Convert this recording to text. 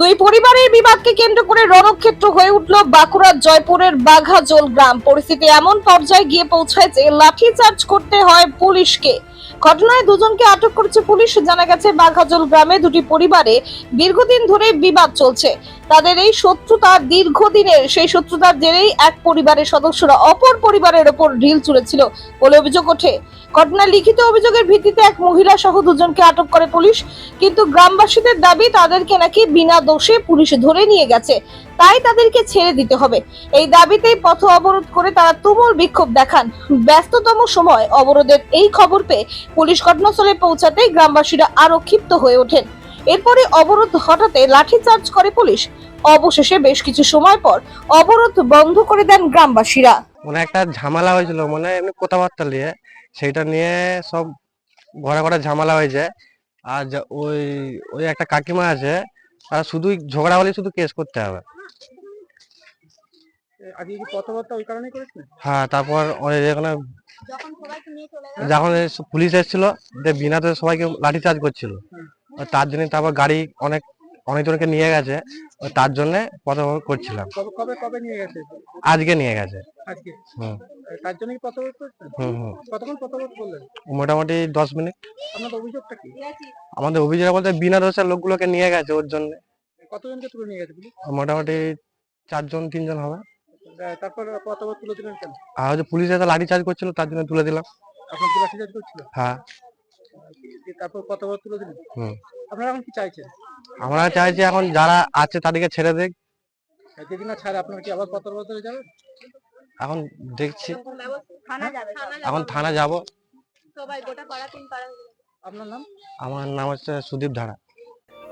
দুই পরিবারের বিবাদকে কেন্দ্র করে রণক্ষেত্র হয়ে উঠল বাঁকুড়ার জয়পুরের বাঘাজল গ্রাম। পরিস্থিতি এমন পর্যায়ে গিয়ে পৌঁছায় যে লাঠিচার্জ করতে হয় পুলিশকে। ঘটনায় দুজনকে আটক করেছে পুলিশ। জানা গেছে বাঘাজল গ্রামে দুটি পরিবারে দীর্ঘদিন ধরে বিবাদ চলছে। তাদের এই শত্রুতা দীর্ঘদিনের, সেই শত্রুতার জেরেই এক পরিবারের সদস্যরা অপর পরিবারের ওপর ঢিল ছুড়েছিল বলে অভিযোগ ওঠে। ঘটনার লিখিত অভিযোগের ভিত্তিতে এক মহিলা সহ দুজনকে আটক করে পুলিশ, কিন্তু গ্রামবাসীদের দাবি তাদেরকে নাকি বিনা দোষে পুলিশ ধরে নিয়ে গেছে, তাই তাদেরকে ছেড়ে দিতে হবে। এই দাবিতেই পথ অবরোধ করে তারা তুমুল বিক্ষোভ দেখান। ব্যস্ততম সময় অবরোধের এই খবর পেয়ে পুলিশ ঘটনাস্থলে পৌঁছাতে গ্রামবাসীরা আরও ক্ষিপ্ত হয়ে ওঠেন। এরপরে অবরোধ হঠাতে লাঠিচার্জ করে পুলিশ। অবশেষে বেশ কিছু সময় পর অবরোধ বন্ধ করে দেন গ্রামবাসীরা। মানে একটা ঝামেলা হয়েছিল মানে এমনি কথাবার্তা নিয়ে। সেটা নিয়ে সব ঘরে ঘরে ঝামেলা হয়েছে আর ওই ওই একটা কাকিমা আছে তারা শুধুই ঝগড়া হলে শুধু কেস করতে হবে। আজকে কি কথাবার্তা ওই কারণেই করেছিলেন হ্যাঁ তারপর ওই যেখানে যখন পুলিশ এসেছিল যে বিনাতে সবাইকে লাঠিচার্জ করছিল। আর তার জন্য তারপর গাড়ি অনেক অনেকজনকে নিয়ে গেছে। তার জন্য কথা করছিলাম। কবে কবে কবে নিয়ে গেছে? আজকে নিয়ে গেছে। আজকে? হুম। তার জন্য কি হুম হুম। কতক্ষণ কথাবার্তা করলেন? মোটামুটি দশ মিনিট। আপনাদের অভিযোগটা কি? আমাদের অভিযোগ বলতে বিনা দোষের লোকগুলোকে নিয়ে গেছে ওর জন্য। কতজনকে তুলে নিয়ে গেছে মোটামুটি চারজন তিনজন হবে। তারপর তুলে দিলেন কেন? আর পুলিশ এসে লাঠি চার্জ করছিল তার জন্য তুলে দিলাম। আপনার সিজাজ করছিল? হ্যাঁ। তারপর কথাবার্তা তুলে দিলেন হুম। আপনারা এখন কি চাইছেন? আমরা চাইছি এখন যারা আছে তাদেরকে ছেড়ে দেখ যদি না ছাড়ে আপনারা কি আবার কথাবার্তা যাবেন? এখন দেখছি। থানা যাবে। এখন থানা যাব। সবাই গোটা পাড়া তিন পাড়া আপনার নাম? আমার নাম হচ্ছে সুদীপ ধারা।